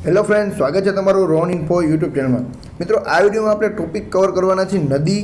Hello friend, સ્વાગત છે તમારું રોન ઇન્ફો યુટ્યુબ ચેનલમાં. મિત્રો, આ વિડીયોમાં આપણે ટોપિક કવર કરવાના છે નદી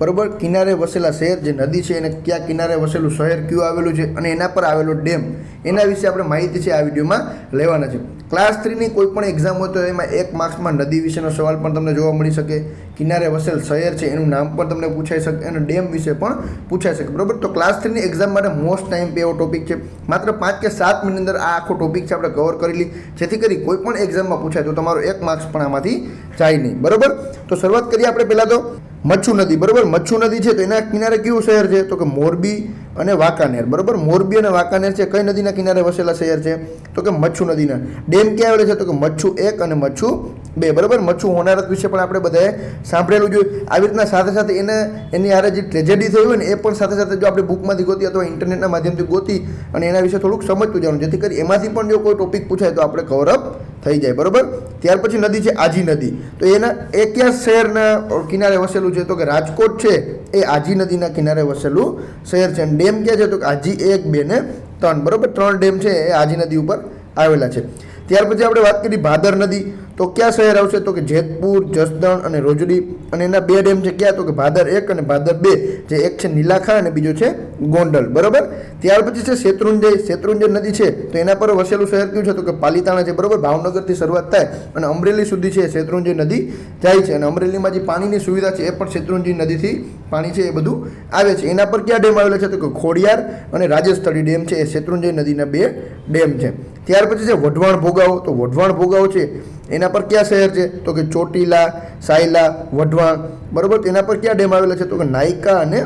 બરોબર? કિનારે વસેલા શહેર જે નદી છે એને ક્યાં કિનારે વસેલું શહેર કયું આવેલું છે અને એના પર આવેલો ડેમ, એના વિશે આપણે માહિતી છે આ વિડીયોમાં લેવાના છે. ક્લાસ થ્રીની કોઈ પણ એક્ઝામ હોય તો એમાં એક માર્ક્સમાં નદી વિશેનો સવાલ પણ તમને જોવા મળી શકે, કિનારે વસેલ શહેર છે એનું નામ પણ તમને પૂછાઈ શકે અને ડેમ વિશે પણ પૂછાઈ શકે, બરોબર? તો ક્લાસ થ્રીની એક્ઝામ માટે મોસ્ટ ટાઈમ એવો ટોપિક છે. માત્ર પાંચ કે સાત મિનિટ અંદર આ આખો ટોપિક છે આપણે કવર કરેલી જેથી કરી કોઈ પણ એક્ઝામમાં પૂછાય તો તમારો એક માર્ક્સ પણ આમાંથી જાય નહીં, બરોબર? તો શરૂઆત કરીએ આપણે પહેલાં તો. મચ્છુ નદી, બરાબર? મચ્છુ નદી છે તો એના કિનારે કયું શહેર છે? તો કે મોરબી અને વાંકાનેર, બરાબર? મોરબી અને વાંકાનેર છે કઈ નદીના કિનારે વસેલા શહેર છે? તો કે મચ્છુ નદીના. ડેમ ક્યાં આવેલા છે? તો કે મચ્છુ એક અને મચ્છુ બે, બરાબર? મચ્છુ હોનારત વિશે પણ આપણે બધાએ સાંભળેલું જોઈએ આવી રીતના સાથે સાથે એને, એની હારે જે ટ્રેજેડી થઈ હોય ને, એ પણ સાથે સાથે જો આપણે બુકમાંથી ગોતી અથવા ઇન્ટરનેટના માધ્યમથી ગોતી અને એના વિશે થોડુંક સમજતું જવાનું, જેથી કરી એમાંથી પણ જો કોઈ ટોપિક પૂછાય તો આપણે કવરઅપ થઈ જાય, બરાબર? ત્યાર પછી નદી છે, આજી નદી. તો એના, એ ક્યાં શહેરના કિનારે વસેલું છે? તો કે રાજકોટ છે, એ આજી નદીના કિનારે વસેલું શહેર છે. અને ડેમ ક્યાં છે? તો કે આજી એક, બે ને ત્રણ, બરાબર? ત્રણ ડેમ છે, એ આજી નદી ઉપર આવેલા છે. ત્યાર પછી આપણે વાત કરી ભાદર નદી. તો ક્યાં શહેર આવશે? તો કે જેતપુર, જસદણ અને રોજડી. અને એના બે ડેમ છે ક્યાં? તો કે ભાદર એક અને ભાદર બે. જે એક છે નીલાખા અને બીજો છે ગોંડલ. બરોબર? ત્યાર પછી છે શેત્રુંજય. શેત્રુંજય નદી છે. તો એના પર વસેલું શહેર કયું છે? તો કે પાલીતાણા છે. બરોબર? ભાવનગરથી શરૂઆત થાય અને અમરેલી સુધી છે શેત્રુંજય નદી જાય છે. અને અમરેલીમાં જે પાણીની સુવિધા છે એ પણ શેત્રુંજી નદીથી પાણી છે એ બધું આવે છે. એના પર ક્યાં ડેમ આવેલા છે? તો કે ખોડિયાર અને રાજસ્થળી ડેમ છે. એ શેત્રુંજય નદીના બે ડેમ છે. ત્યાર પછી છે વઢવાણ ભોગાવો. તો વઢવાણ ભોગાવો છે, એના પર કયા શહેર છે? તો કે ચોટીલા, સાયલા, વઢવાણ, બરાબર? તેના પર કયા ડેમ આવેલા છે? તો કે નાયકા અને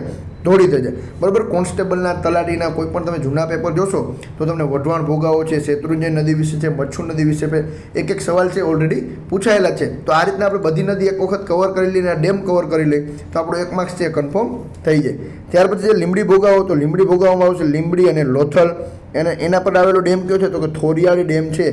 ધોળી જાય. બરોબર? કોન્સ્ટેબલના તલાટીના કોઈ પણ તમે જૂના પેપર જોશો, તો તમને વઢવાણ ભોગાવો છે, શેત્રુંજય નદી વિશે છે, મચ્છુ નદી વિશે એક એક સવાલ છે ઓલરેડી પૂછાયેલા છે. તો આ રીતના આપણે બધી નદી એક વખત કવર કરી લઈને ડેમ કવર કરી લઈએ, તો આપણો એક માર્ક્સ છે કન્ફર્મ થઈ જાય. ત્યાર પછી જે લીમડી ભોગાવો. તો લીમડી ભોગાવવામાં આવશે લીમડી અને લોથલ. એને, એના પર આવેલો ડેમ કયો છે? તો કે થોરિયાળી ડેમ છે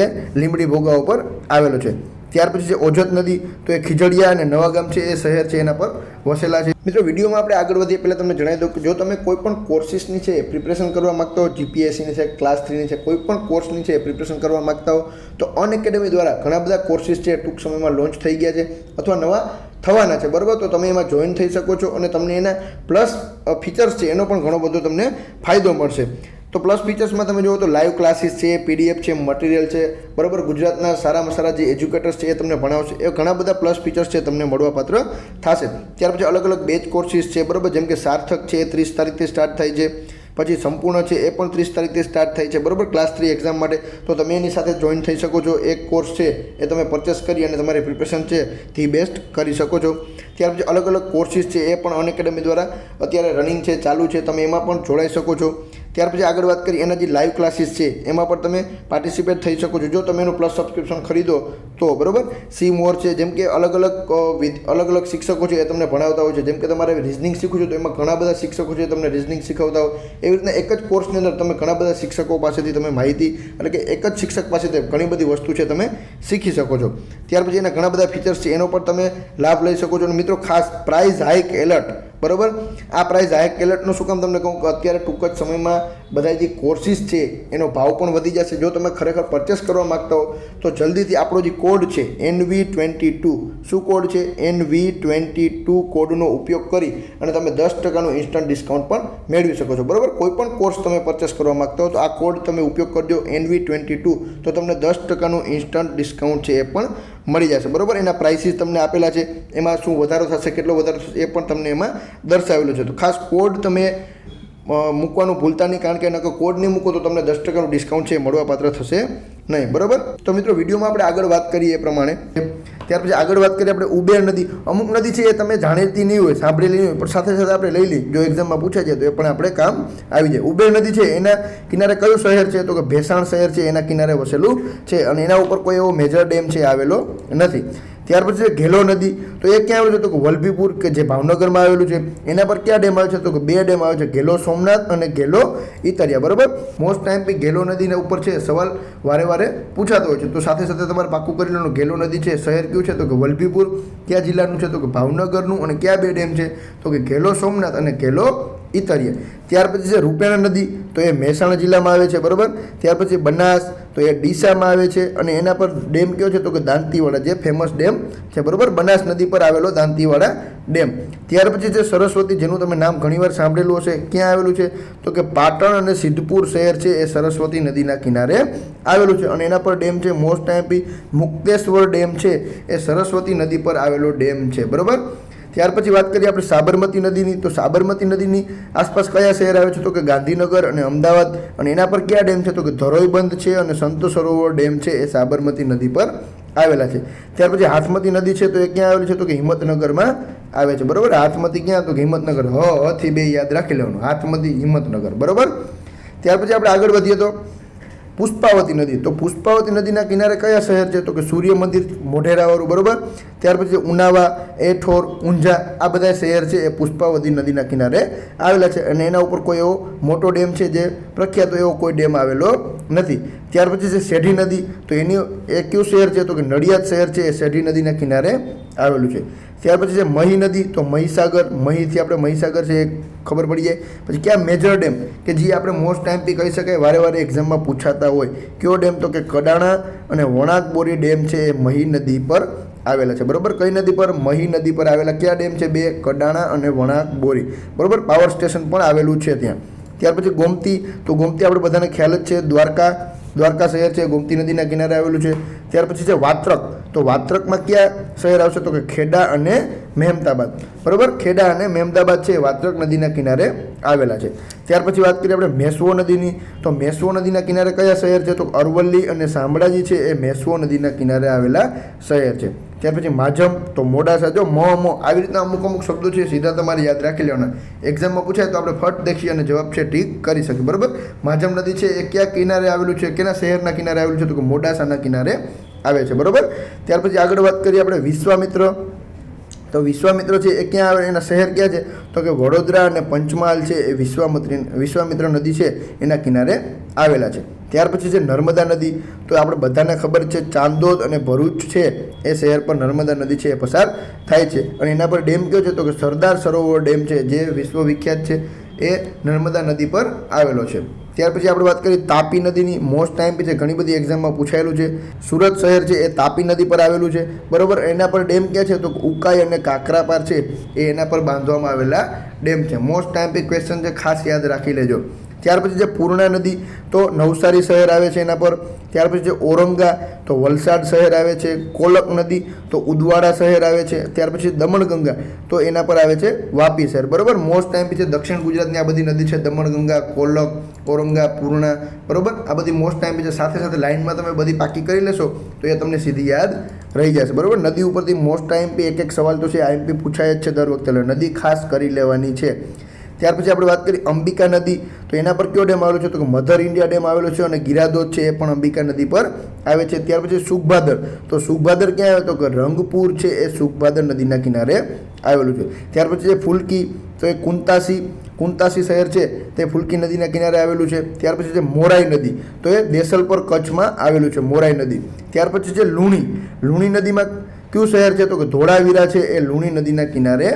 એ લીંબડી ભોગા ઉપર આવેલો છે. ત્યાર પછી છે ઓજત નદી, તો એ ખીજડીયા અને નવાગામ છે, એ શહેર છે, એના પર વસેલા છે. મિત્રો, વિડીયોમાં આપણે આગળ વધીએ. પહેલાં તમને જણાવી દઉં કે જો તમે કોઈ પણ કોર્સિસની છે પ્રિપરેશન કરવા માગતા હો, જીપીએસસીની છે, ક્લાસ થ્રીની છે, કોઈ પણ કોર્સની છે પ્રિપરેશન કરવા માગતા હો, તો અન એકેડમી દ્વારા ઘણા બધા કોર્સિસ છે ટૂંક સમયમાં લોન્ચ થઈ ગયા છે અથવા નવા થવાના છે. બરાબર? તો તમે એમાં જોઈન થઈ શકો છો અને તમને એના પ્લસ ફીચર્સ છે એનો પણ ઘણો બધો તમને ફાયદો મળશે. તો પ્લસ ફીચર્સમાં તમે જુઓ તો લાઈવ ક્લાસીસ છે પીડીએફ છે મટીરિયલ છે, બરાબર? ગુજરાતના સારામાં સારા જે એજ્યુકેટર્સ છે એ તમને ભણાવશે. એ ઘણા બધા પ્લસ ફીચર્સ છે તમને મળવાપાત્ર થશે. ત્યાર પછી અલગ અલગ બેચ કોર્સિસ છે, બરાબર? જેમ કે સાર્થક છે એ ત્રીસ તારીખથી સ્ટાર્ટ થાય છે. પછી સંપૂર્ણ છે, એ પણ ત્રીસ તારીખથી સ્ટાર્ટ થાય છે, બરાબર? ક્લાસ થ્રી એક્ઝામ માટે. તો તમે એની સાથે જોઈન થઈ શકો છો. એક કોર્સ છે, એ તમે પરચેસ કરી અને તમારી પ્રિપરેશન છે તે બેસ્ટ કરી શકો છો. ત્યાર પછી અલગ અલગ કોર્સિસ છે, એ પણ અન એકેડમી દ્વારા અત્યારે રનિંગ છે, ચાલુ છે. તમે એમાં પણ જોડાઈ શકો છો. ત્યાર પછી આગળ વાત કરીએ એના જે લાઈવ ક્લાસીસ છે, એમાં પણ તમે પાર્ટિસિપેટ થઈ શકો છો. જો તમે એનું પ્લસ સબસ્ક્રિપ્શન ખરીદો, તો બરાબર? સી મોર છે. જેમ કે અલગ અલગ અલગ અલગ શિક્ષકો છે એ તમને ભણાવતા હોય છે. જેમ કે તમારે રિઝનિંગ શીખવું છે, તો એમાં ઘણા બધા શિક્ષકો છે તમને રિઝનિંગ શીખવતા હોય. એવી રીતના એક જ કોર્સની અંદર તમે ઘણા બધા શિક્ષકો પાસેથી તમે માહિતી, એટલે કે એક જ શિક્ષક પાસેથી ઘણી બધી વસ્તુ છે તમે શીખી શકો છો. ત્યાર પછી એના ઘણા બધા ફીચર્સ છે, એનો પણ તમે લાભ લઈ શકો છો. અને મિત્રો, ખાસ પ્રાઇઝ હાઇક એલર્ટ બરોબર? આ પ્રાઇઝ હાઇક એલર્ટનું શું કામ તમને કહું કે અત્યારે ટૂંક જ સમયમાં બધા જે કોર્સિસ છે, એનો ભાવ પણ વધી જશે. જો તમે ખરેખર પરચેસ કરવા માગતા હો, તો જલ્દીથી આપણો જે કોડ છે એન વી ટ્વેન્ટી ટુ શું કોડ છે? એન વી ટ્વેન્ટી ટુ કોડનો ઉપયોગ કરી અને તમે દસ ટકાનું ઇન્સ્ટન્ટ ડિસ્કાઉન્ટ પણ મેળવી શકો છો. બરાબર? કોઈ પણ કોર્સ તમે પરચેસ કરવા માગતા હો, તો આ કોડ તમે ઉપયોગ કરજો એન વી ટ્વેન્ટી ટુ તો તમને દસ ટકાનું ઇન્સ્ટન્ટ ડિસ્કાઉન્ટ છે એ પણ મળી જશે. બરાબર? એના પ્રાઇસીસ તમને આપેલા છે. એમાં શું વધારો થશે, કેટલો વધારો થશે, એ પણ તમને એમાં દર્શાવેલું છે. તો ખાસ કોડ તમે મૂકવાનું ભૂલતા નહીં કારણ કે એના કોડ નહીં મૂકો તો તમને દસ ટકાનું ડિસ્કાઉન્ટ છે મળવાપાત્ર થશે નહીં, બરાબર? તો મિત્રો, વિડીયોમાં આપણે આગળ વાત કરીએ એ પ્રમાણે. ત્યાર પછી આગળ વાત કરીએ આપણે ઉબેર નદી. અમુક નદી છે એ તમે જાણીતી નહીં હોય, સાંભળેલી નહીં હોય, પણ સાથે સાથે આપણે લઈ લઈએ. જો એક્ઝામમાં પૂછાય છે તો એ પણ આપણે કામ આવી જાય. ઉબેર નદી છે એના કિનારે કયું શહેર છે? તો કે ભેસાણ શહેર છે, એના કિનારે વસેલું છે અને એના ઉપર કોઈ એવો મેજર ડેમ છે આવેલો નથી. ત્યાર પછી ઘેલો નદી. તો એ ક્યાં આવેલું છે? તો કે વલભીપુર કે જે ભાવનગરમાં આવેલું છે. એના પર ક્યાં ડેમ આવે છે? તો કે બે ડેમ આવે છે. ઘેલો સોમનાથ અને ઘેલો ઇતરિયા બરાબર? મોસ્ટ ટાઈમ બી ઘેલો નદીના ઉપર છે સવાલ વારે વારે પૂછાતો હોય છે. તો સાથે સાથે તમારે પાક્કું કરી લેવાનું. ઘેલો નદી છે, શહેર કયું છે? તો કે વલભીપુર. કયા જિલ્લાનું છે? તો કે ભાવનગરનું. અને કયા બે ડેમ છે? તો કે ઘેલો સોમનાથ અને ઘેલો ઇતરિયા ત્યાર પછી છે રૂપેણા નદી. તો એ મહેસાણા જિલ્લામાં આવે છે. બરાબર? ત્યાર પછી બનાસ તો એ ડીસામાં આવે છે અને એના પર ડેમ કયો છે તો કે દાંતીવાડા, જે ફેમસ ડેમ છે, બરાબર? બનાસ નદી પર આવેલો દાંતીવાડા ડેમ. ત્યાર પછી છે સરસ્વતી, જેનું તમે નામ ઘણીવાર સાંભળેલું હશે. ક્યાં આવેલું છે? તો કે પાટણ અને સિદ્ધપુર શહેર છે, એ સરસ્વતી નદીના કિનારે આવેલું છે. અને એના પર ડેમ છે મોસ્ટ ટાઈમ મુક્તેશ્વર ડેમ છે, એ સરસ્વતી નદી પર આવેલો ડેમ છે, બરોબર? ત્યાર પછી વાત કરીએ આપણે સાબરમતી નદીની. તો સાબરમતી નદીની આસપાસ કયા શહેર આવે છે? તો કે ગાંધીનગર અને અમદાવાદ. અને એના પર કયા ડેમ છે? તો કે ધરોઈ બંધ છે અને સંતો સરોવર ડેમ છે એ સાબરમતી નદી પર આવેલા છે. ત્યાર પછી હાથમતી નદી છે તો એ ક્યાં આવેલી છે? તો કે હિંમતનગરમાં આવે છે. બરોબર? હાથમતી ક્યાં? તો હિંમતનગર. હ હ થી બે યાદ રાખી લેવાનું. હાથમતી હિંમતનગર. બરોબર? ત્યાર પછી આપણે આગળ વધીએ તો પુષ્પાવતી નદી. તો પુષ્પાવતી નદીના કિનારે કયા શહેર છે? તો કે સૂર્ય મંદિર મોઢેરાવાળું. બરોબર? ત્યાર પછી ઉનાવા, એઠોર, ઊંઝા, આ બધા શહેર છે એ પુષ્પાવતી નદીના કિનારે આવેલા છે. અને એના ઉપર કોઈ એવો મોટો ડેમ છે જે પ્રખ્યાત એવો કોઈ ડેમ આવેલો નથી. ત્યાર પછી છે શેઢી નદી. તો એની એ કયું શહેર છે? તો કે નડિયાદ શહેર છે એ શેઢી નદીના કિનારે આવેલું છે. ત્યાર પછી છે મહી નદી. તો મહીસાગર. મહીથી આપણે મહીસાગર છે એ ખબર પડી જાય. પછી ક્યાં મેજર ડેમ? કે જે આપણે મોસ્ટ ટાઈમ પી કહી શકાય વારે વારે એક્ઝામમાં પૂછાતા હોય. કયો ડેમ? તો કે કડાણા અને વણાકબોરી ડેમ છે એ મહી નદી પર આવેલા છે. બરોબર? કઈ નદી પર? મહી નદી પર આવેલા કયા ડેમ છે? બે, કડાણા અને વણાક બોરી. બરોબર? પાવર સ્ટેશન પણ આવેલું છે ત્યાં. ત્યાર પછી ગોમતી. તો ગોમતી આપણે બધાને ખ્યાલ જ છે. દ્વારકા દ્વારકા શહેર છે. ગોમતી નદીના કિનારે આવેલું છે. ત્યાર પછી છે વાત્રક. તો વાત્રકમાં કયા શહેર આવશે? તો કે ખેડા અને મહેમદાબાદ. બરોબર? ખેડા અને મહેમદાબાદ છે વાત્રક નદીના કિનારે આવેલા છે. ત્યાર પછી વાત કરીએ આપણે મેસવો નદીની. તો મેસવો નદીના કિનારે કયા શહેર છે? તો અરવલ્લી અને શામળાજી છે એ મેસવો નદીના કિનારે આવેલા શહેર છે. ત્યાર પછી માજમ તો મોડાસા જો મ, મો, આવી રીતના અમુક અમુક શબ્દો છે, સીધા તમારે યાદ રાખી લેવાના. એક્ઝામમાં પૂછાય તો આપણે ફટ દેખીએ અને જવાબ છે ઠીક કરી શકીએ, બરાબર? માજમ નદી છે એ ક્યાં કિનારે આવેલું છે, કેના શહેરના કિનારે આવેલું છે, તો કે મોડાસાના કિનારે આવે છે, બરાબર? ત્યાર પછી આગળ વાત કરીએ આપણે વિશ્વામિત્ર. તો વિશ્વામિત્ર છે એ ક્યાં આવે, એના શહેર ક્યાં છે? તો કે વડોદરા અને પંચમહાલ છે એ વિશ્વામિત્રી, વિશ્વામિત્ર નદી છે, એના કિનારે આવેલા છે. ત્યાર પછી છે નર્મદા નદી. તો આપણે બધાને ખબર છે ચાંદોદ અને ભરૂચ છે. એ શહેર પર નર્મદા નદી છે એ પસાર થાય છે. અને એના પર ડેમ કયો છે તો કે સરદાર સરોવર ડેમ છે, જે વિશ્વ વિખ્યાત છે, એ નર્મદા નદી પર આવેલો છે. ત્યાર પછી આપણે વાત કરીએ તાપી નદીની. મોસ્ટ ટાઈમ છે ઘણી બધી એક્ઝામમાં પૂછાયેલું છે. સુરત શહેર છે એ તાપી નદી પર આવેલું છે. બરોબર, એના પર ડેમ ક્યાં છે તો ઉકાઈ અને કાકરાપાર છે એ એના પર બાંધવામાં આવેલા ડેમ છે. મોસ્ટ ટાઈમ પી ક્વેશ્ચન છે, ખાસ યાદ રાખી લેજો. ત્યાર પછી જે પૂર્ણા નદી તો નવસારી શહેર આવે છે એના પર. ત્યાર પછી જે ઓરંગા તો વલસાડ શહેર આવે છે. કોલક નદી તો ઉદવાડા શહેર આવે છે. ત્યાર પછી દમણગંગા તો એના પર આવે છે વાપી શહેર. બરાબર? મોસ્ટ ટાઈમ છે દક્ષિણ ગુજરાતની આ બધી નદી છે, દમણગંગા, કોલક, ઓરંગા, પૂર્ણા, બરાબર? આ બધી મોસ્ટ ટાઈમ છે સાથે સાથે લાઇનમાં તમે બધી પાકી કરી લેશો, તો એ તમને સીધી યાદ રહી જશે. બરાબર? નદી ઉપરથી મોસ્ટ ટાઈમ એક એક સવાલ તો છે. આઈએમપી પૂછાય જ છે દર વખતે. નદી ખાસ કરી લેવાની છે. ત્યાર પછી આપણે વાત કરીએ અંબિકા નદી. તો એના પર કયો ડેમ આવેલો છે? તો કે મધર ઇન્ડિયા ડેમ આવેલો છે અને ગિરાદોદ છે એ પણ અંબિકા નદી પર આવે છે. ત્યાર પછી સુખભાદર. તો સુખભાદર ક્યાં આવે? તો કે રંગપુર છે એ સુખભાદર નદીના કિનારે આવેલું છે. ત્યાર પછી જે ફૂલકી. તો એ કુંતાસી. કુંતાસી શહેર છે તે ફૂલકી નદીના કિનારે આવેલું છે. ત્યાર પછી જે મોરાઈ નદી. તો એ દેસલપર કચ્છમાં આવેલું છે મોરાઈ નદી. ત્યાર પછી છે લુણી. લુણી નદીમાં કયું શહેર છે? તો કે ધોળાવીરા છે એ લુણી નદીના કિનારે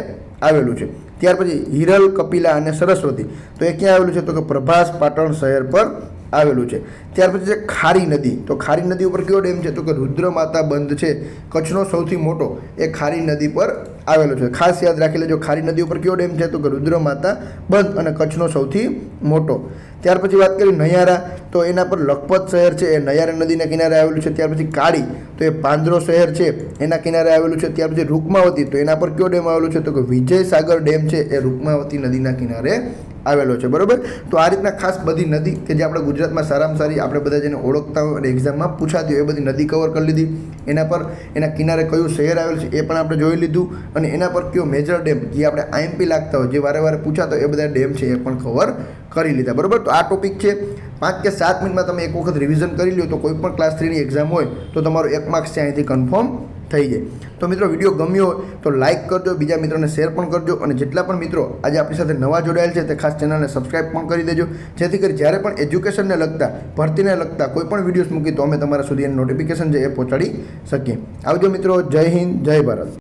આવેલું છે. ત્યાર પછી હિરલ કપિલા અને સરસ્વતી. તો એ ક્યાં આવેલું છે? તો કે પ્રભાસ પાટણ શહેર પર આવેલું છે. ત્યાર પછી છે ખારી નદી. તો ખારી નદી ઉપર કયો ડેમ છે? તો કે રુદ્રમાતા બંધ છે. કચ્છનો સૌથી મોટો. એ ખારી નદી પર આવેલો છે. ખાસ યાદ રાખી લેજો ખારી નદી ઉપર કયો ડેમ છે તો કે રુદ્રમાતા બંધ અને કચ્છનો સૌથી મોટો. ત્યાર પછી વાત કરીએ નયારા, તો એના પર લખપત શહેર છે. એ નયારા નદીના કિનારે આવેલું છે. ત્યાર પછી કાળી, તો એ પાંદરો શહેર છે. એના કિનારે આવેલું છે. ત્યાર પછી રૂકમાવતી, તો એના પર કયો ડેમ આવેલો છે તો કે વિજયસાગર ડેમ છે. એ રૂકમાવતી નદીના કિનારે આવેલો છે. બરોબર? તો આ રીતના ખાસ બધી નદી કે જે આપણે ગુજરાતમાં સારામાં સારી આપણે બધા જેને ઓળખતા હોય અને એક્ઝામમાં પૂછાતી હોય એ બધી નદી કવર કરી લીધી. એના પર એના કિનારે કયું શહેર આવેલું છે એ પણ આપણે જોઈ લીધું. અને એના પર કયો મેજર ડેમ જે આપણે આઈએમપી લાગતા હોય, જે વારે વારે પૂછાતો એ બધા ડેમ છે, એ પણ કવર કરી લીધા. બરાબર? તો આ ટોપિક છે, પાંચ કે સાત મિનિટમાં તમે એક વખત રિવિઝન કરી લો તો કોઈ પણ ક્લાસ થ્રીની એક્ઝામ હોય, તો તમારો એક માર્ક્સ છે, અહીંથી કન્ફર્મ થઈ જાય. તો મિત્રો, વીડિયો ગમ્યો હોય, તો લાઇક કરજો, બીજા મિત્રોને શેર પણ કરજો, અને જેટલા પણ મિત્રો આજે આપણી સાથે નવા જોડાયેલ છે, તે ખાસ ચેનલને સબસ્ક્રાઇબ પણ કરી દેજો. જેથી કરી જ્યારે પણ એજ્યુકેશનને લગતા, ભરતીને લગતા કોઈ પણ વિડીયોઝ મૂકી તો અમે તમારા સુધી એની નોટિફિકેશન છે, એ પહોંચાડી શકીએ. આવજો મિત્રો, જય હિન્દ, જય ભારત.